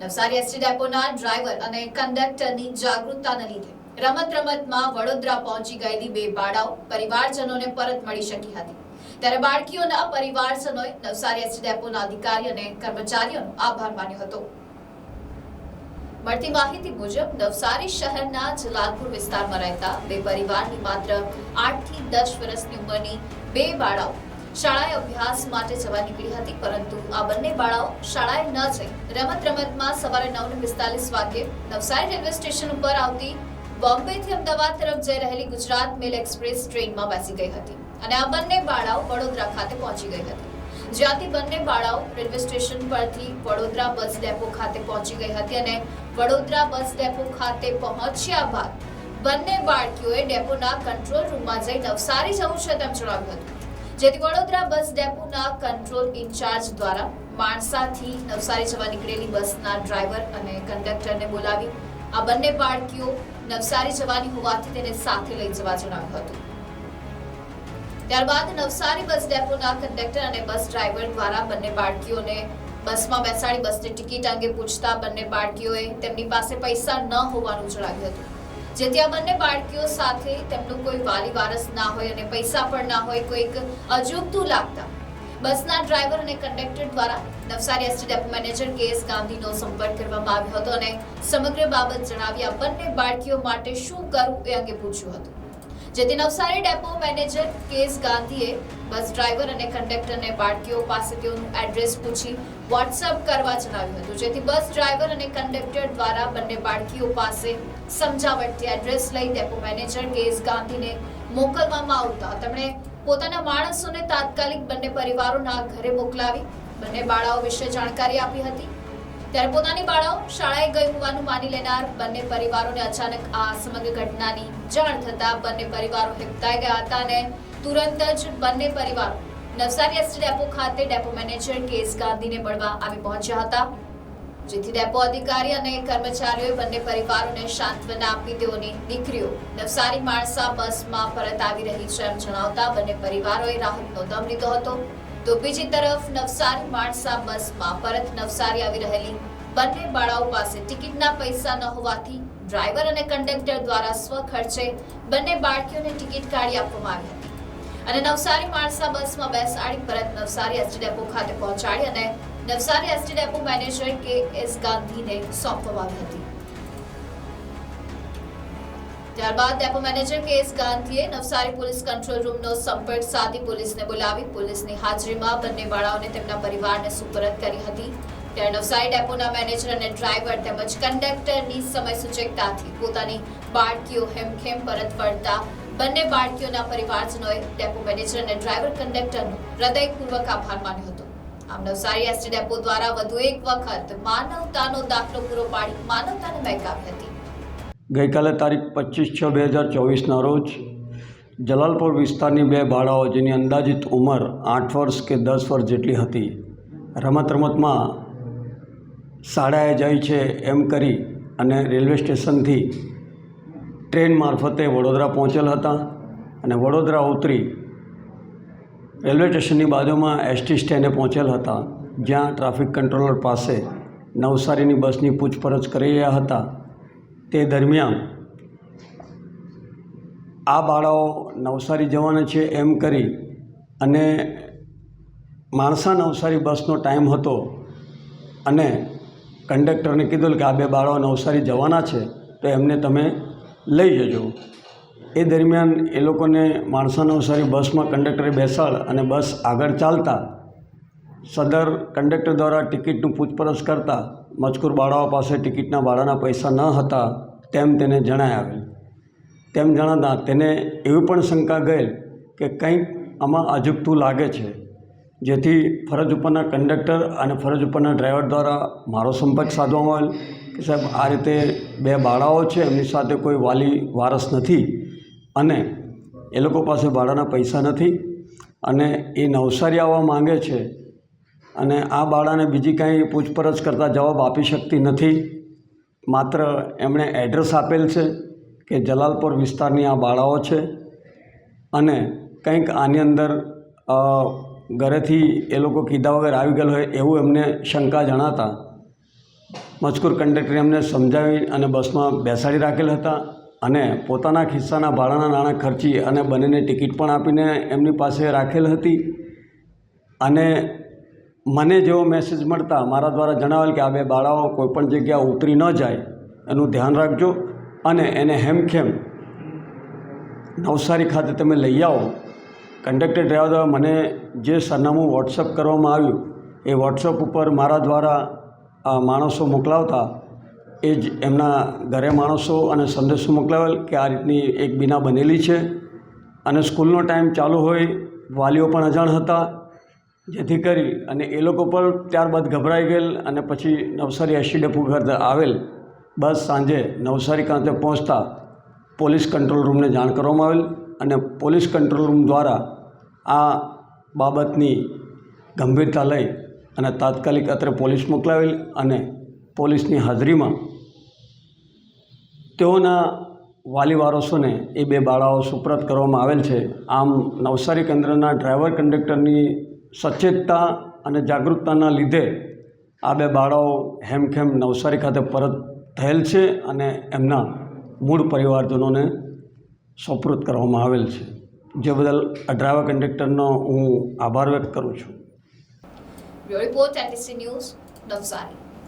Navsari ST ડેપોના driver અને કંડક્ટરની જાગૃતતાને લીધે રમત રમતમાં વડોદરા પહોંચી ગયેલી બે બાળાઓ પરિવારજનોને પરત મળી શકી હતી. ત્યારે બાળકીઓના પરિવારજનોએ નવસારી એસટી ડેપોના અધિકારી અને કર્મચારીઓનો આભાર માન્યો હતો. મળતી માહિતી મુજબ, નવસારી શહેરના જલાલપુર વિસ્તારમાં રહેતા બે પરિવારની માત્ર આઠથી દસ વર્ષની ઉંમરની બે બાળાઓ શાળાએ અભ્યાસ માટે જવા નીકળી હતી, પરંતુ આ બંને બાળાઓ શાળાએ ન જઈ. રમત રમતમાં સવારે નવ પિસ્તાલીસ વાગ્યે નવસારી રેલવે સ્ટેશન ઉપર આવતી બોમ્બેથી અમદાવાદ તરફ જઈ રહેલી ગુજરાત મેલ એક્સપ્રેસ ટ્રેનમાં બેસી ગઈ હતી અને આ બંને બાળાઓ વડોદરા ખાતે પહોંચી ગઈ હતી. જ્યાંથી બંને બાળાઓ રેલવે સ્ટેશન પરથી વડોદરા બસ ડેપો ખાતે પહોંચી ગઈ હતી અને વડોદરા બસ ડેપો ખાતે પહોંચ્યા બાદ બંને બાળકીઓએ ડેપોના કંટ્રોલ રૂમમાં જઈ નવસારી જવું છે તેમ જણાવ્યું હતું. જેથી વડોદરા બસ ડેપોના કંટ્રોલ ઇન્ચાર્જ દ્વારા માણસાથી નવસારી જવા નીકળેલી બસના ડ્રાઈવર અને કંડક્ટરને બોલાવી આ બંને બાળકીઓ નવસારી જવાની હોવાથી તેને સાથે લઈ જવા જણાવ્યું હતું. ત્યારબાદ નવસારી બસ ડેપોના કંડક્ટર અને બસ ડ્રાઈવર દ્વારા બંને બાળકીઓને બસમાં બેસાડી બસની ટિકિટ અંગે પૂછતા બંને બાળકીઓએ તેમની પાસે પૈસા ન હોવાનું જણાવ્યું હતું. જેથી આ બંને બાળકીઓ સાથે તેમનું કોઈ વાલી વારસ ના હોય અને પૈસા પણ ના હોય કોઈક અજુગતું લાગતા. બસના ડ્રાઈવર અને કંડક્ટર દ્વારા Navsari ST depot manager K S ગાંધીનો સંપર્ક કરવામાં આવ્યો હતો અને સમગ્ર બાબત જણાવી આ બંને બાળકીઓ માટે શું કરવું એ અંગે પૂછ્યું હતું. જેથી નવસારી ડેપો મેનેજર કેસ ગાંધીએ બસ ડ્રાઈવર અને કંડક્ટરને બાળકીઓ પાસે તેઓનું એડ્રેસ પૂછી વોટ્સઅપ કરવા જણાવ્યું હતું. જેથી બસ ડ્રાઈવર અને કંડક્ટર દ્વારા બંને બાળકીઓ પાસે સમજાવટથી એડ્રેસ લઈ ડેપો મેનેજર કેસ ગાંધીને મોકલવામાં આવતા. તેમણે પોતાના માણસોને તાત્કાલિક બંને પરિવારોના ઘરે મોકલાવી, બંને બાળાઓ વિશે જાણકારી આપી હતી. ત્યારે પોતાની બાળાઓ શાળાએ ગઈ હોવાનું માની લેનાર બંને પરિવારોને અચાનક આ સમગ્ર ઘટનાની જાણ થતા બંને પરિવારો હિપતાઈ ગયા હતા અને તુરંત જ બંને પરિવારો નવસારી એસટી ડેપો ખાતે ડેપો મેનેજર કેસ ગાંધીને મળવા આવી પહોંચ્યા હતા. જેથી ડેપો અધિકારી અને કર્મચારીઓએ બંને પરિવારોને સાંત્વના આપી તેઓની દીકરીઓ નવસારી માણસા બસમાં પરત આવી રહી છે એમ જણાવતા બંને પરિવારોએ રાહતનો દમ લીધો હતો. તો બીજી તરફ નવસારી માણસા બસમાં પરત નવસારી આવી રહેલી બંને બાળાઓ પાસે ટિકિટના પૈસા ન હોવાથી ડ્રાઈવર અને કંડક્ટર દ્વારા સ્વ ખર્ચે બંને બાળકીઓને ટિકિટ કાઢી આપવામાં આવી હતી. અને નવસારી માણસા બસમાં બેસાડી પરત નવસારી એસટી ડેપો ખાતે પહોંચાડી અને Navsari ST depot manager K S ગાંધીને સોંપવામાં આવી હતી. ત્યારબાદ ડેપો મેનેજર કે એસ ગાંધીએ નવસારી પોલીસ કંટ્રોલ રૂમનો સંપર્ક સાધી પોલીસને બોલાવી પોલીસની હાજરીમાં બંને બાળાઓને તેમના પરિવારને સુપરત કરી હતી. નવસારી ડેપોના મેનેજર અને ડ્રાઈવર તેમજ કંડક્ટરની સમય સૂચકતાથી પોતાની બાળકીઓ હેમખેમ પરત ફરતા બંને બાળકીઓના પરિવારજનોએ ડેપો મેનેજર અને ડ્રાઈવર કંડક્ટરનો હૃદયપૂર્વક આભાર માન્યો હતો. આમ નવસારી એસટી ડેપો દ્વારા વધુ એક વખત માનવતાનો દાખલો પૂરો પાડી માનવતાને બહેકાવી હતી. ગઈકાલે તારીખ પચીસ છ બે હજાર ચોવીસના રોજ જલાલપોર વિસ્તારની બે બાળાઓ જેની અંદાજિત ઉંમર આઠ વર્ષ કે દસ વર્ષ જેટલી હતી રમત રમતમાં શાળાએ જાય છે એમ કરી અને રેલવે સ્ટેશનથી ટ્રેન મારફતે વડોદરા પહોંચેલ હતા અને વડોદરા ઉતરી રેલવે સ્ટેશનની બાજુમાં એસટી સ્ટેન્ડે પહોંચેલ હતા, જ્યાં ટ્રાફિક કંટ્રોલર પાસે નવસારીની બસની પૂછપરછ કરી રહ્યા હતા. તે દરમિયાન આ બાળાઓ નવસારી જવાના છે એમ કરી અને માણસા નવસારી બસનો ટાઈમ હતો અને કંડક્ટરને કીધું કે આ બે બાળકો નવસારી જવાના છે, તો એમને તમે લઈ જજો. એ દરમિયાન એ લોકોને માણસા નવસારી બસમાં કંડક્ટરે બેસાડ અને બસ આગળ ચાલતા સદર કંડક્ટર દ્વારા ટિકિટનું પૂછપરછ કરતા મજકૂર બાળાઓ પાસે ટિકિટના ભાડાના પૈસા ન હતા તેમ તેને જણાયાવેલ તેમ જણાતા તેને એવી પણ શંકા ગયેલ કે કંઈક આમાં અજુગતું લાગે છે. જેથી ફરજ ઉપરના કંડક્ટર અને ફરજ ઉપરના ડ્રાઈવર દ્વારા મારો સંપર્ક સાધવામાં આવેલ કે સાહેબ, આ રીતે બે બાળાઓ છે, એમની સાથે કોઈ વાલી વારસ નથી અને એ લોકો પાસે ભાડાના પૈસા નથી અને એ નવસારી આવવા માંગે છે અને આ બાળાને બીજી કાંઈ પૂછપરછ કરતાં જવાબ આપી શકતી નથી. માત્ર એમણે એડ્રેસ આપેલ છે કે જલાલપુર વિસ્તારની આ બાળાઓ છે અને કંઈક આની અંદર ઘરેથી એ લોકો કીધા વગર આવી ગયેલ હોય એવું એમને શંકા જણાતા. મજકૂર કંડક્ટરે એમને સમજાવી અને બસમાં બેસાડી રાખેલ હતા અને પોતાના ખિસ્સાના ભાડાના નાણાં ખર્ચી અને બંનેને ટિકિટ પણ આપીને એમની પાસે રાખેલ હતી. અને મને જેવો મેસેજ મળતા મારા દ્વારા જણાવેલ કે આ બે બાળાઓ કોઈપણ જગ્યા ઉતરી ન જાય એનું ધ્યાન રાખજો અને એને હેમખેમ નવસારી ખાતે તમે લઈ આવો. કંડક્ટર ડ્રાઈવર દ્વારા મને જે સરનામું વોટ્સઅપ કરવામાં આવ્યું, એ વોટ્સઅપ ઉપર મારા દ્વારા આ માણસો મોકલાવતા, એ જ એમના ઘરે માણસો અને સંદેશો મોકલાવેલ કે આ રીતની એક બીના બનેલી છે. અને સ્કૂલનો ટાઈમ ચાલુ હોય, વાલીઓ પણ અજાણ હતા. જેથી કરી અને એ લોકો પણ ત્યારબાદ ગભરાઈ ગયેલ અને પછી નવસારી એસી ડેપો ખાતે આવેલ. બસ સાંજે નવસારી ખાતે પહોંચતા પોલીસ કંટ્રોલ રૂમને જાણ કરવામાં આવેલ અને પોલીસ કંટ્રોલ રૂમ દ્વારા આ બાબતની ગંભીરતા લઈ અને તાત્કાલિક અત્રે પોલીસ મોકલાવેલ અને પોલીસની હાજરીમાં તેઓના વાલી વારસોને એ બે બાળાઓ સુપ્રત કરવામાં આવેલ છે. આમ નવસારી કેન્દ્રના ડ્રાઈવર કંડક્ટરની સચેતતા અને જાગૃતતાના લીધે આ બે બાળાઓ હેમખેમ નવસારી ખાતે પરત થયેલ છે અને એમના મૂળ પરિવારજનોને સોપૃત કરવામાં આવેલ છે. જે બદલ ડ્રાઈવર કંડક્ટરનો હું આભાર વ્યક્ત કરું છું. Report NDC news Navsari.